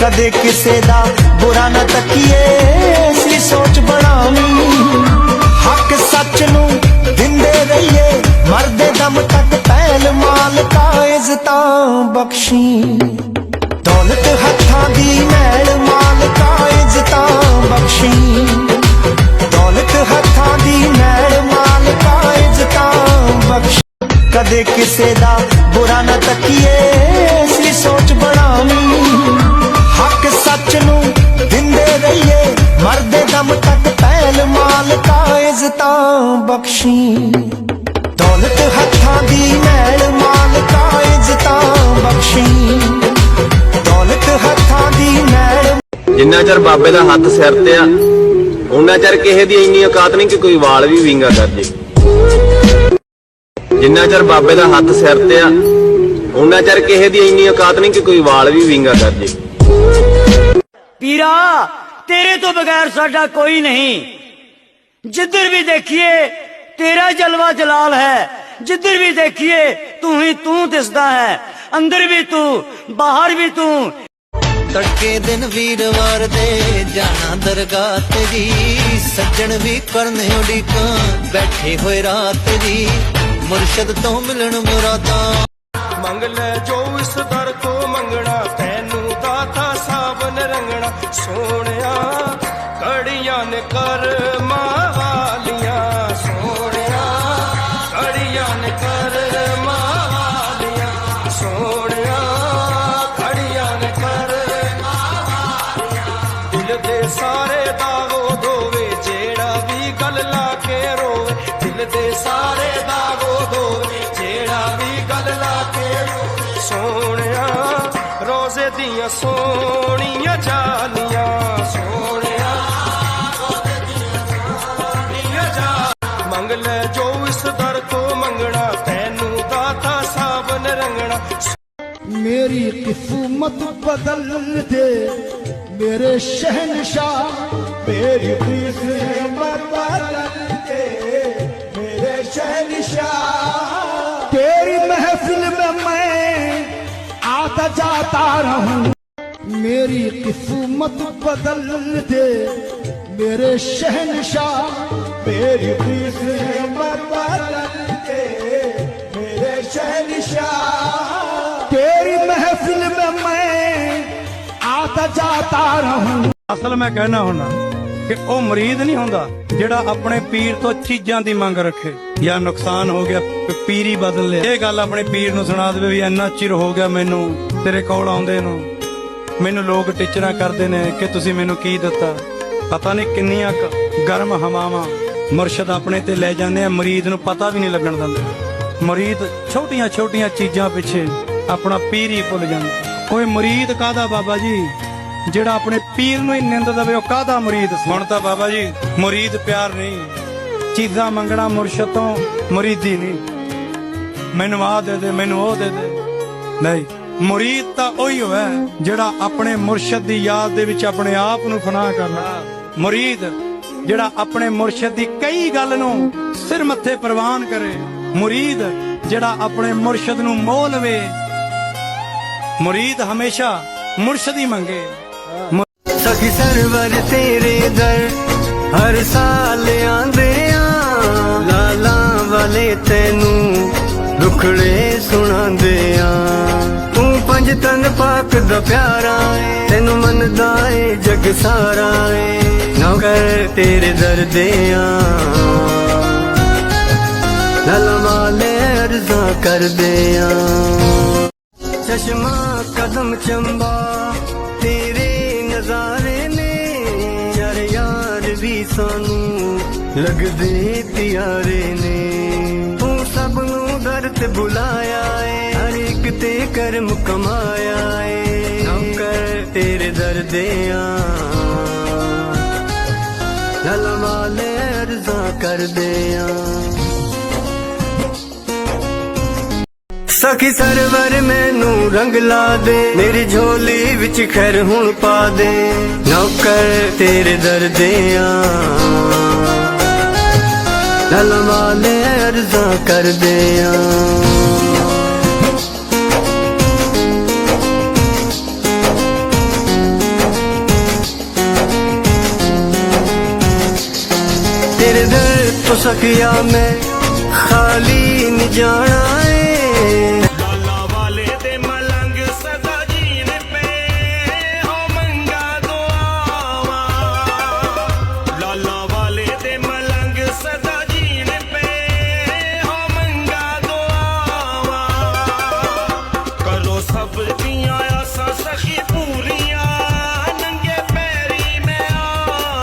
ਕਦੇ ਕਿਸੇ ਦਾ ਬੁਰਾ ਨਾ ਤੱਕੀਏ ਸੀ ਸੋਚ ਬਣਾਵੀਂ। ਹੱਕ ਸੱਚ ਨੂੰ ਦਿੰਦੇ ਰਹੀਏ, ਮਰਦੇ ਦਮ ਤੱਕ ਪਹਿਲ ਮਾਲਕਾ ਇੱਜ਼ਤਾਂ ਬਖਸ਼ੀ। ਦੌਲਤ ਹੱਥਾਂ ਦੀ ਮੈਲ ਮਾਲ ਮਾਲਕਾ ਇੱਜ਼ਤਾਂ ਬਖਸ਼ੀ। ਦੌਲਤ ਹੱਥਾਂ ਦੀ ਮੈਲ ਮਾਲ ਮਾਲਕਾ ਇੱਜ਼ਤਾਂ ਬਖਸ਼ੀ। ਕਦੇ ਕਿਸੇ ਦਾ ਬੁਰਾ ਨਾ ਤੱਕੀਏ ਇੱਜ਼ਤਾਂ ਬਖਸ਼ੀ। ਦੌਲਤ ਹੱਥਾਂ ਦੀ ਮੈਲ ਮਾਲਕਾ ਇੱਜ਼ਤਾਂ ਬਖਸ਼ੀ। ਦੌਲਤ ਹੱਥਾਂ ਦੀ ਮੈਲ ਜਿੰਨਾ ਚਿਰ ਬਾਬੇ ਦਾ ਹੱਥ ਸਿਰ ਤੇ ਆ ਉਹਨਾਂ ਚਿਰ ਕਿਸੇ ਦੀ ਇੰਨੀ ਔਕਾਤ ਨਹੀਂ ਕਿ ਕੋਈ ਵਾਲ ਵੀ ਵਿੰਗਾ ਕਰ ਜੇ। ਜਿੰਨਾ ਚਿਰ ਬਾਬੇ ਦਾ ਹੱਥ ਸਿਰ ਤੇ ਆ ਉਹਨਾਂ ਚਿਰ ਕਿਸੇ ਦੀ ਇੰਨੀ ਔਕਾਤ ਨਹੀਂ ਕਿ ਕੋਈ ਵਾਲ ਵੀ ਵਿੰਗਾ ਕਰ ਜੇ। ਪੀਰਾ ਤੇਰੇ ਤੋਂ ਬਗੈਰ ਸਾਡਾ ਕੋਈ ਨਹੀਂ। ਜਿੱਧਰ ਵੀ ਦੇਖੀਏ ਤੇਰਾ ਜਲਵਾ ਜਲਾਲ ਹੈ। ਜਿੱਧਰ ਵੀ ਦੇਖੀਏ ਤੂੰ ਹੀ ਤੂੰ ਦਿਸਦਾ ਹੈ। ਅੰਦਰ ਵੀ ਤੂੰ ਬਾਹਰ ਵੀ ਤੂੰ। ਤੜਕੇ ਦਿਨ ਵੀਰਵਾਰ ਦੇ ਜਾਣਾ ਦਰਗਾਹ ਤੇਰੀ ਸੱਜਣ ਵੀ ਕਰਨ ਉਡੀਕਾਂ ਬੈਠੇ ਹੋਏ ਰਾਤ ਦੀ ਮੁਰਸ਼ਦ ਤੋਂ ਮਿਲਣ ਮੁਰਾਦਾਂ। ਮੰਗ ਲੈ ਜੋ ਇਸ ਦਰ ਕੋ ਮੰਗਣਾ ਤੈਨੂੰ ਦਾਤਾ ਸਾਬਨ ਰੰਗਣਾ। ਸੋਹਣਿਆ ਕੜੀਆਂ ਨੇ ਕਰ ਤੇ ਸਾਰੇ ਦਾਗੋ ਦੋਵੇ ਜਿਹੜਾ ਵੀ ਗੱਲ ਲਾ ਕੇ ਸੋਹਣਿਆ, ਰੋਜ਼ੇ ਦੀਆਂ ਸੋਹਣੀਆਂ ਚਾਲੀਆਂ। ਸੋਹਣਿਆ, ਰੋਜ਼ੇ ਦੀਆਂ ਸੋਹਣੀਆਂ ਚਾਲੀਆਂ। ਮੰਗ ਲੈ ਜੋ ਇਸ ਦਰ ਤੋਂ ਮੰਗਣਾ, ਤੈਨੂੰ ਦਾਤਾ ਸਾਬਨ ਰੰਗਣਾ। ਮੇਰੀ ਕਿਸਮਤ ਬਦਲ ਦੇ, ਮੇਰੇ ਸ਼ਹਿਨशाह ਮੇਰੀ ਕਿਸਮਤ ਬਦਲ शहनशाह तेरी महफिल में मैं आता जाता रहूं मेरी किस्मत बदल दे मेरे शहनशाह मेरी किस्मत बदल दे मेरे शहनशाह तेरी महफिल में मैं आता जाता रहूं असल में कहना होना ਕਿ ਉਹ ਮਰੀਦ ਨਹੀਂ ਹੁੰਦਾ ਜਿਹੜਾ ਆਪਣੇ ਪੀਰ ਤੋਂ ਚੀਜ਼ਾਂ ਦੀ ਮੰਗ ਰੱਖੇ। ਜਾਂ ਨੁਕਸਾਨ ਹੋ ਗਿਆ ਪ- ਬਦਲ ਲਿਆ। ਇਹ ਗੱਲ ਆਪਣੇ ਪੀਰ ਨੂੰ ਸੁਣਾ ਦੇਵੇ ਵੀ ਇੰਨਾ ਚਿਰ ਹੋ ਗਿਆ ਮੈਨੂੰ ਤੇਰੇ ਕੋਲ ਆਉਂਦੇ ਨੂੰ। ਮੈਨੂੰ ਲੋਕ ਟਿਚਰਾਂ ਕਰਦੇ ਨੇ ਕਿ ਤੁਸੀਂ ਮੈਨੂੰ ਕੀ ਦਿੱਤਾ। ਪਤਾ ਨਹੀਂ ਕਿੰਨੀਆਂ ਗਰਮ ਹਵਾਵਾਂ ਮੁਰਸ਼ਦ ਆਪਣੇ ਤੇ ਲੈ ਜਾਂਦੇ ਆ, ਮਰੀਦ ਨੂੰ ਪਤਾ ਵੀ ਨਹੀਂ ਲੱਗਣ ਦਿੰਦੇ। ਮਰੀਦ ਛੋਟੀਆਂ ਛੋਟੀਆਂ ਚੀਜ਼ਾਂ ਪਿੱਛੇ ਆਪਣਾ ਪੀਰ ਹੀ ਭੁੱਲ ਜਾਂਦਾ। ਕੋਈ ਮਰੀਦ ਕਾਦਾ ਬਾਬਾ ਜੀ? ਜਿਹੜਾ ਆਪਣੇ ਪੀਰ ਨੂੰ ਹੀ ਨਿੰਦ ਦਵੇ, ਉਹ ਕਾਹਦਾ ਮੁਰੀਦ ਸੀ? ਹੁਣ ਤਾਂ ਬਾਬਾ ਜੀ, ਮੁਰੀਦ ਪਿਆਰ ਨਹੀਂ। ਚੀਜ਼ਾਂ ਮੰਗਣਾ ਮੁਰਸ਼ਦ ਤੋਂ ਮੁਰੀਦੀ ਨਹੀਂ। ਮੈਨੂੰ ਆ ਦੇ ਦੇ, ਮੈਨੂੰ ਉਹ ਦੇ ਦੇ। ਨਹੀਂ, ਮੁਰੀਦ ਤਾਂ ਉਹੀ ਹੋਇਆ ਜਿਹੜਾ ਆਪਣੇ ਮੁਰਸ਼ਦ ਦੀ ਯਾਦ ਦੇ ਵਿੱਚ ਆਪਣੇ ਆਪ ਨੂੰ ਫਨਾ ਕਰਨਾ। ਮੁਰੀਦ ਜਿਹੜਾ ਆਪਣੇ ਮੁਰਸ਼ਦ ਦੀ ਕਈ ਗੱਲ ਨੂੰ ਸਿਰ ਮੱਥੇ ਪ੍ਰਵਾਨ ਕਰੇ। ਮੁਰੀਦ ਜਿਹੜਾ ਆਪਣੇ ਮੁਰਸ਼ਦ ਨੂੰ ਮੋਹ ਲਵੇ। ਮੁਰੀਦ ਹਮੇਸ਼ਾ ਮੁਰਸ਼ਦ ਹੀ ਮੰਗੇ। ਸਖੀ ਸਰਵਰ ਤੇਰੇ ਦਰ ਹਰ ਸਾਲ ਆਂਦੇ ਆ ਲਾਲਾ ਵਾਲੇ ਤੈਨੂੰ ਰੁਖੜੇ ਸੁਣਾਉਂਦੇ ਆ ਤੂੰ ਪੰਜ ਤਨ ਪਾਕ ਦਾ ਪਿਆਰਾ ਏ, ਤੈਨੂੰ ਮੰਨਦਾ ਏ ਜਗ ਸਾਰਾ ਏ। ਨੌਕਰ ਤੇਰੇ ਦਰ ਦੇ ਆ ਲਾਲਾ ਵਾਲੇ ਅਰਜ਼ਾ ਕਰਦੇ ਆ ਚਸ਼ਮਾ ਕਦਮ ਚੰਬਾ, ਤੇਰੇ ਨਜ਼ਾਰੇ ਵੀ ਸਾਨੂੰ ਲੱਗਦੇ ਪਿਆਰੇ ਨੇ। ਤੂੰ ਸਭ ਨੂੰ ਦਰ ਤੇ ਬੁਲਾਇਆ ਏ, ਹਰ ਇੱਕ ਤੇ ਕਰਮ ਕਮਾਇਆ ਏ। ਨੌਕਰ ਤੇਰੇ ਦਰ ਦੇ ਆ ਅਰਜ਼ਾ ਕਰਦੇ ਆ। ਸਖੀ ਸਰਵਰ ਮੈਨੂੰ ਰੰਗ ਲਾ ਦੇ। ਮੇਰੀ ਝੋਲੀ ਵਿੱਚ ਖੈਰ ਹੁਣ ਪਾ ਦੇ। ਨੌਕਰ ਤੇਰੇ ਦਰਦਿਆਂ ਲਲਮਾ ਲੈ ਅਰਜ਼ਾ ਕਰਦੇ ਆਂ। ਤੇਰੇ ਦਰ ਤੋਂ ਸਕਿਆ ਮੈਂ ਖਾਲੀ ਜਾਣਾ ਏ।